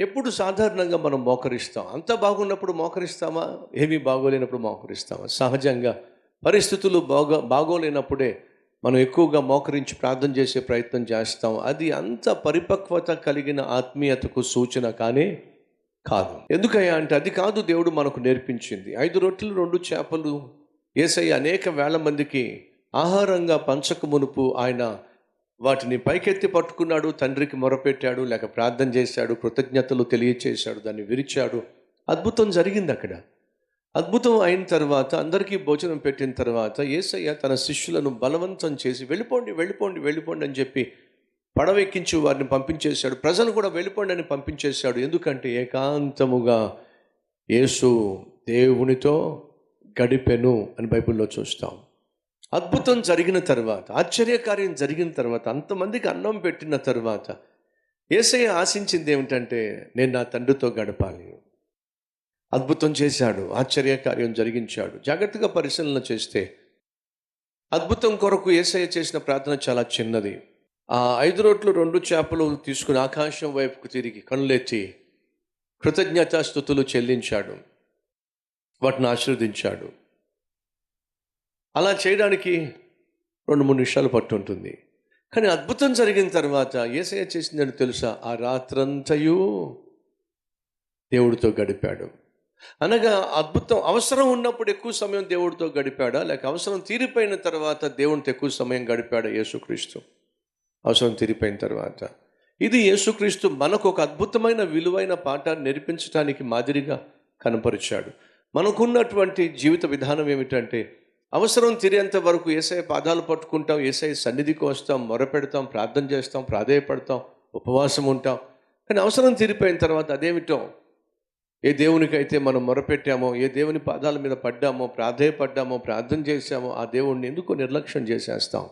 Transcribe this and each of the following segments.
ఎప్పుడు సాధారణంగా మనం మోకరిస్తాం? అంత బాగున్నప్పుడు మోకరిస్తామా? ఏమీ బాగోలేనప్పుడు మోకరిస్తామా? సహజంగా పరిస్థితులు బాగా బాగోలేనప్పుడే మనం ఎక్కువగా మోకరించి ప్రార్థన చేసే ప్రయత్నం చేస్తాం. అది అంత పరిపక్వత కలిగిన ఆత్మీయతకు సూచన కానీ కాదు. ఎందుకయ్యా అంటే అది కాదు దేవుడు మనకు నేర్పించింది. ఐదు రొట్టెలు రెండు చేపలు ఏసై అనేక వేల మందికి ఆహారంగా పంచక మునుపు ఆయన వాటిని పైకెత్తి పట్టుకున్నాడు తండ్రికి మొరపెట్టాడు లేక ప్రార్థన చేశాడు కృతజ్ఞతలు తెలియచేశాడు దాన్ని విరిచాడు. అద్భుతం జరిగింది అక్కడ. అద్భుతం అయిన తర్వాత అందరికీ భోజనం పెట్టిన తర్వాత ఏసయ్య తన శిష్యులను బలవంతం చేసి వెళ్ళిపోండి వెళ్ళిపోండి వెళ్ళిపోండి అని చెప్పి పడవెక్కించి వారిని పంపించేశాడు. ప్రజలు కూడా వెళ్ళిపోండి అని పంపించేశాడు. ఎందుకంటే ఏకాంతముగా యేసు దేవునితో గడిపెను అని బైబిల్లో చూస్తాం. అద్భుతం జరిగిన తర్వాత ఆశ్చర్యకార్యం జరిగిన తర్వాత అంతమందికి అన్నం పెట్టిన తర్వాత ఏసయ్య ఆశించింది ఏమిటంటే నేను నా తండ్రితో గడపాలి. అద్భుతం చేశాడు ఆశ్చర్యకార్యం జరిగించాడు. జాగ్రత్తగా పరిశీలన చేస్తే అద్భుతం కొరకు ఏసయ్య చేసిన ప్రార్థన చాలా చిన్నది. ఆ ఐదు రోట్లు రెండు చేపలు తీసుకుని ఆకాశం వైపుకు తిరిగి కనులెత్తి కృతజ్ఞతాస్థుతులు చెల్లించాడు. వాటిని ఆశీర్వదించాడు. అలా చేయడానికి రెండు మూడు నిమిషాలు పట్టుంటుంది. కానీ అద్భుతం జరిగిన తర్వాత ఏసయ్య చేసిందని తెలుసా? ఆ రాత్రంతయు దేవుడితో గడిపాడు. అనగా అద్భుతం అవసరం ఉన్నప్పుడు ఎక్కువ సమయం దేవుడితో గడిపాడా? లేక అవసరం తీరిపోయిన తర్వాత దేవునితో ఎక్కువ సమయం గడిపాడా యేసుక్రీస్తు? అవసరం తీరిపోయిన తర్వాత. ఇది యేసుక్రీస్తు మనకు ఒక అద్భుతమైన విలువైన పాఠాన్ని నేర్పించడానికి మాదిరిగా కనపరిచాడు. మనకున్నటువంటి జీవిత విధానం ఏమిటంటే అవసరం తీరేంత వరకు ఏసఐ పాదాలు పట్టుకుంటాం ఏసఐ సన్నిధికి వస్తాం మొరపెడతాం ప్రార్థన చేస్తాం ప్రాధేయపడతాం ఉపవాసం ఉంటాం. కానీ అవసరం తీరిపోయిన తర్వాత అదేమిటో ఏ దేవునికైతే మనం మొరపెట్టామో ఏ దేవుని పాదాల మీద పడ్డామో ప్రాధేయపడ్డామో ప్రార్థన చేశామో ఆ దేవుణ్ణి ఎందుకు నిర్లక్ష్యం చేసేస్తాం?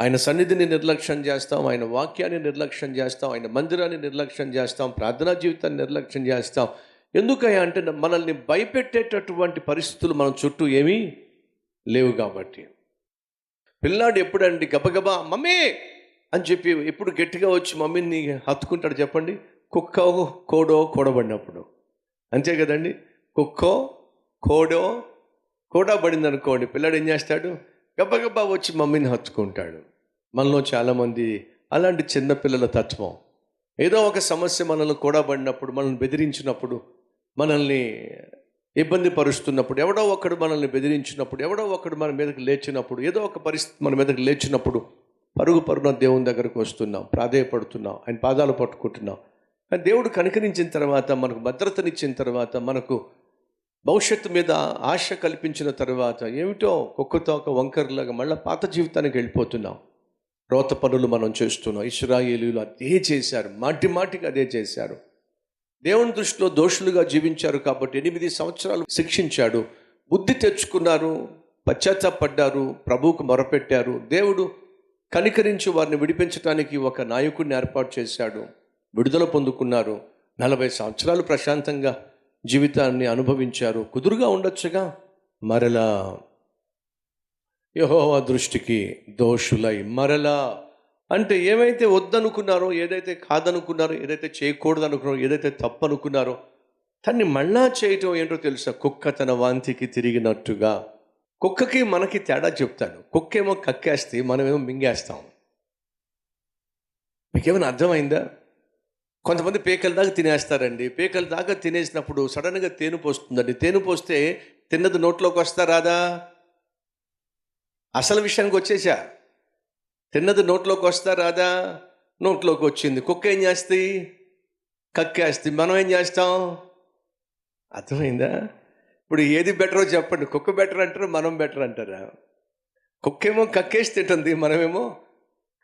ఆయన సన్నిధిని నిర్లక్ష్యం చేస్తాం ఆయన వాక్యాన్ని నిర్లక్ష్యం చేస్తాం ఆయన మందిరాన్ని నిర్లక్ష్యం చేస్తాం ప్రార్థనా జీవితాన్ని నిర్లక్ష్యం చేస్తాం. ఎందుకయ్యా అంటే మనల్ని భయపెట్టేటటువంటి పరిస్థితులు మన చుట్టూ ఏమీ లేవు కాబట్టి. పిల్లాడు ఎప్పుడండి గబగబా మమ్మీ అని చెప్పి ఎప్పుడు గట్టిగా వచ్చి మమ్మీని హత్తుకుంటాడు చెప్పండి? కుక్క కోడో కూడబడినప్పుడు. అంతే కదండి? కుక్కో కోడో కూడబడింది అనుకోండి పిల్లాడు ఏం చేస్తాడు? గబగబా వచ్చి మమ్మీని హత్తుకుంటాడు. మనలో చాలామంది అలాంటి చిన్నపిల్లల తత్వం. ఏదో ఒక సమస్య మనల్ని కూడబడినప్పుడు మనల్ని బెదిరించినప్పుడు మనల్ని ఇబ్బంది పరుస్తున్నప్పుడు ఎవడో ఒకడు మనల్ని బెదిరించినప్పుడు ఎవడో ఒకడు మన మీదకి లేచినప్పుడు ఏదో ఒక పరిస్థితి మన మీదకి లేచినప్పుడు పరుగు పరుగున దేవుని దగ్గరకు వస్తున్నాం ప్రాధేయపడుతున్నాం ఆయన పాదాలు పట్టుకుంటున్నాం. కానీ దేవుడు కనికరించిన తర్వాత మనకు భద్రతనిచ్చిన తర్వాత మనకు భవిష్యత్తు మీద ఆశ కల్పించిన తర్వాత ఏమిటో కుక్కతో ఒక వంకరలాగా మళ్ళీ పాత జీవితానికి వెళ్ళిపోతున్నాం. రోత పనులు మనం చేస్తున్నాం ఇస్రాయేలీలు అదే చేశారు మాటి మాటికి అదే చేశారు. దేవుని దృష్టిలో దోషులుగా జీవించారు కాబట్టి ఎనిమిది సంవత్సరాలు శిక్షించాడు. బుద్ధి తెచ్చుకున్నారు పశ్చాత్తాపడ్డారు ప్రభువుకు మొరపెట్టారు. దేవుడు కనికరించి వారిని విడిపించడానికి ఒక నాయకుడిని ఏర్పాటు చేశాడు. విడుదల పొందుకున్నారు. నలభై సంవత్సరాలు ప్రశాంతంగా జీవితాన్ని అనుభవించారు. కుదురుగా ఉండొచ్చుగా? మరలా యహోవా దృష్టికి దోషులై మరలా అంటే ఏమైతే వద్దనుకున్నారో ఏదైతే కాదనుకున్నారో ఏదైతే చేయకూడదు అనుకున్నారో ఏదైతే తప్పనుకున్నారో దాన్ని మళ్ళా చేయటం ఏంటో తెలుసా? కుక్క తన వాంతికి తిరిగినట్టుగా. కుక్కకి మనకి తేడా చెప్తాడు కుక్కేమో కక్కేస్తే మనమేమో మింగేస్తాం. మీకేమైనా అర్థమైందా? కొంతమంది పేకల దాకా తినేస్తారండి. పేకల దాకా తినేసినప్పుడు సడన్గా తేను పోస్తుందండి. తేను పోస్తే తిన్నది నోట్లోకి వస్తా రాదా? అసలు విషయానికి వచ్చేసా? తిన్నది నోట్లోకి వస్తా రాదా? నోట్లోకి వచ్చింది. కుక్క ఏం చేస్తాయి కక్కేస్తాయి మనం ఏం చేస్తాం? అర్థమైందా? ఇప్పుడు ఏది బెటరో చెప్పండి. కుక్క బెటర్ అంటారు? మనం బెటర్ అంటారా? కుక్కేమో కక్కేసి తింటుంది. మనమేమో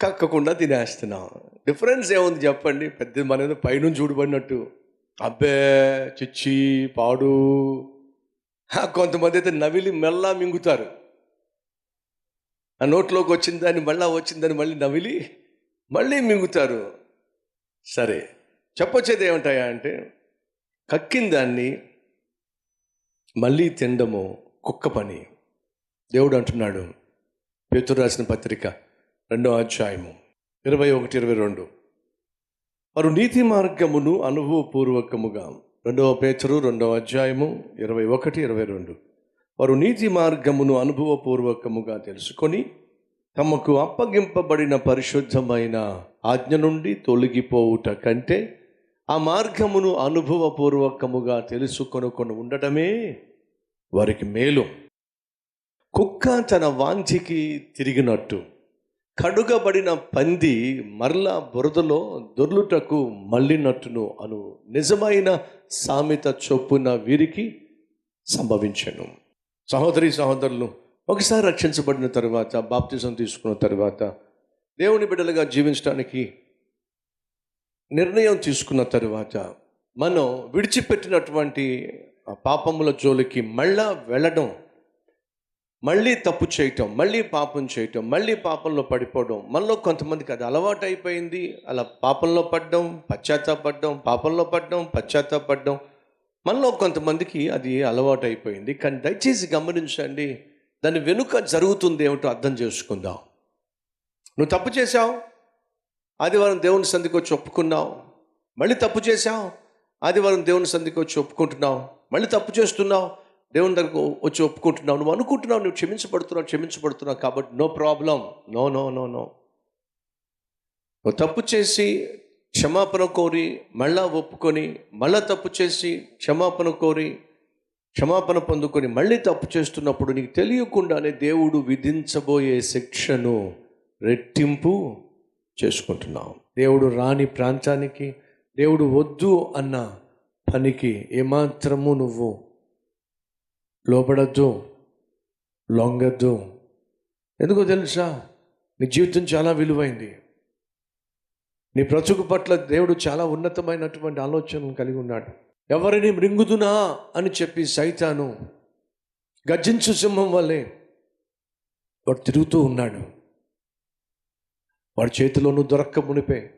కక్కకుండా తినేస్తున్నాం. డిఫరెన్స్ ఏముంది చెప్పండి? పెద్ద మన ఏదో పైనుంచి చూడబడినట్టు అబ్బే చిచ్చి పాడు. కొంతమంది అయితే నవిలి మెల్లా మింగుతారు. ఆ నోట్లోకి వచ్చిందని మళ్ళా వచ్చిందని మళ్ళీ నవిలి మళ్ళీ మింగుతారు. సరే చెప్పొచ్చేది ఏమిటాయా అంటే కక్కిన దాన్ని మళ్ళీ తినడము కుక్క పని. దేవుడు అంటున్నాడు పేతురు రాసిన పత్రిక రెండో అధ్యాయము ఇరవై ఒకటి ఇరవై రెండు. వారు నీతి మార్గమును అనుభవపూర్వకముగా రెండవ పేచరు రెండవ అధ్యాయము ఇరవై ఒకటి ఇరవై రెండు. వారు నీతి మార్గమును అనుభవపూర్వకముగా తెలుసుకొని తమకు అప్పగింపబడిన పరిశుద్ధమైన ఆజ్ఞ నుండి తొలగిపోవుట కంటే ఆ మార్గమును అనుభవపూర్వకముగా తెలుసుకొనుకొని ఉండటమే వారికి మేలు. కుక్క తన వాంఛికి తిరిగినట్టు కడుగబడిన పంది మరలా బురదలో దొర్లుటకు మళ్ళినట్టును అను నిజమైన సామెత చొప్పున వీరికి సంభవించను. సహోదరి సహోదరులు ఒకసారి రక్షించబడిన తర్వాత బాప్తిజం తీసుకున్న తర్వాత దేవుని బిడ్డలుగా జీవించడానికి నిర్ణయం తీసుకున్న తర్వాత మనం విడిచిపెట్టినటువంటి పాపముల జోలికి మళ్ళా వెళ్ళడం మళ్ళీ తప్పు చేయటం మళ్ళీ పాపం చేయటం మళ్ళీ పాపంలో పడిపోవడం మనలో కొంతమందికి అది అలవాటు అయిపోయింది అలా పాపంలో పడ్డం పశ్చాత్తాపడ్డం పాపంలో పడ్డం పశ్చాత్తాపడ్డం మనలో కొంతమందికి అది అలవాటు అయిపోయింది కానీ దయచేసి గమనించండి దాని వెనుక జరుగుతుంది ఏమిటో అర్థం చేసుకుందాం. నువ్వు తప్పు చేశావు ఆదివారం దేవుని సంధికి వచ్చి ఒప్పుకున్నావు మళ్ళీ తప్పు చేశావు ఆదివారం దేవుని సంధికి వచ్చి ఒప్పుకుంటున్నావు మళ్ళీ తప్పు చేస్తున్నావు దేవుని దగ్గరకు వచ్చి ఒప్పుకుంటున్నావు నువ్వు అనుకుంటున్నావు నువ్వు క్షమించబడుతున్నావు క్షమించబడుతున్నావు కాబట్టి no problem no no no no. నువ్వు తప్పు చేసి క్షమాపణ కోరి మళ్ళా ఒప్పుకొని మళ్ళా తప్పు చేసి క్షమాపణ కోరి క్షమాపణ పొందుకొని మళ్ళీ తప్పు చేస్తున్నప్పుడు నీకు తెలియకుండానే దేవుడు విధించబోయే శిక్షను రెట్టింపు చేసుకుంటున్నావు దేవుడు రాని ప్రాంతానికి దేవుడు వద్దు అన్న పనికి ఏమాత్రము నువ్వు లోపడద్దు లొంగద్దు. ఎందుకో తెలుసా? నీ జీవితం చాలా విలువైంది. నీ బ్రతుకు పట్ల దేవుడు చాలా ఉన్నతమైనటువంటి ఆలోచనలు కలిగి ఉన్నాడు. ఎవరిని మృంగుదునా అని చెప్పి సైతాను గర్జించు సింహం వల్లే వాడు తిరుగుతూ ఉన్నాడు. వాడి చేతిలో నువ్వు దొరక్క మునిపే.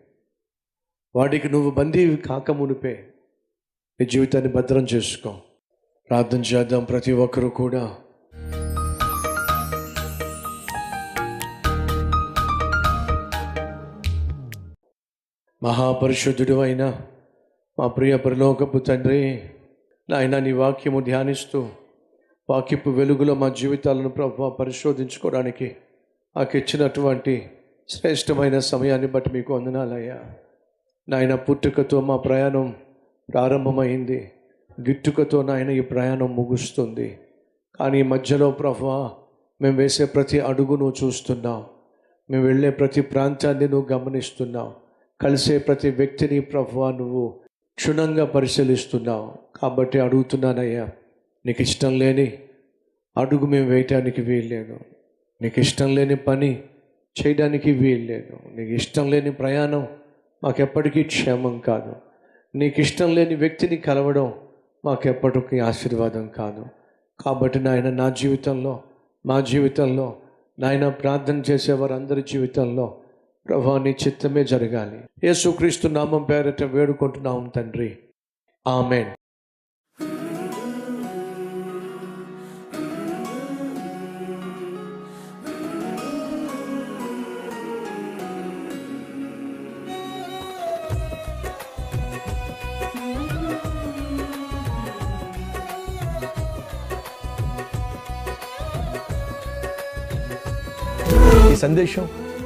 వాడికి నువ్వు బందీ కాక మునిపే. నీ జీవితాన్ని భద్రం చేసుకో. ప్రార్థన చేద్దాం ప్రతి ఒక్కరూ కూడా. మహాపరిశుద్ధుడు అయిన మా ప్రియ పరలోకపు తండ్రి నాయన నీ వాక్యము ధ్యానిస్తూ వాక్యపు వెలుగులో మా జీవితాలను ప్రభు పరిశోధించుకోవడానికి మాకు ఇచ్చినటువంటి శ్రేష్టమైన సమయాన్ని బట్టి మీకు వందనాలయ్యా. నాయన పుట్టుకతో మా ప్రయాణం ప్రారంభమైంది. గిట్టుకతో నాయన ఈ ప్రయాణం ముగుస్తుంది. కానీ మధ్యలో ప్రభు మేము వేసే ప్రతి అడుగును చూస్తున్నాం. మేము వెళ్ళే ప్రతి ప్రాంతాన్ని నువ్వు గమనిస్తున్నావు. కలిసే ప్రతి వ్యక్తిని ప్రభు నువ్వు క్షుణ్ణంగా పరిశీలిస్తున్నావు. కాబట్టి అడుగుతున్నానయ్యా నీకు ఇష్టం లేని అడుగు మేము వేయటానికి వీల్లేదు. నీకు ఇష్టం లేని పని చేయడానికి వీల్లేదు. నీకు ఇష్టం లేని ప్రయాణం మాకెప్పటికీ క్షేమం కాదు. నీకు ఇష్టం లేని వ్యక్తిని కలవడం మాకెప్పటికీ ఆశీర్వాదం కాదు. కాబట్టి నాయన నా జీవితంలో మా జీవితంలో నాయన ప్రార్థన చేసేవారందరి జీవితంలో ప్రభా నీ చిత్తమే జరగాలి. యేసుక్రీస్తు నామం పేరట వేడుకుంటున్నాం తండ్రి. ఆమెన్. సందేశం